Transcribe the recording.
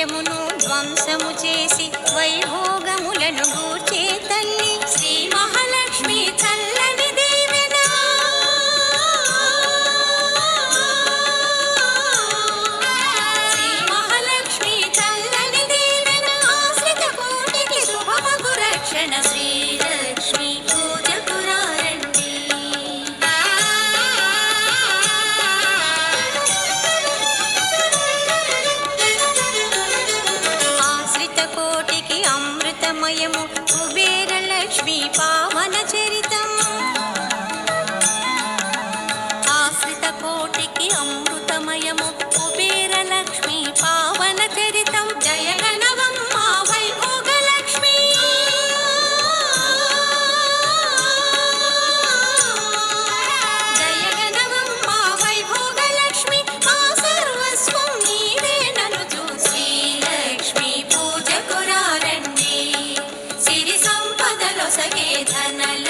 కార్యమును ధ్వంసము చేసి i sakit analiz.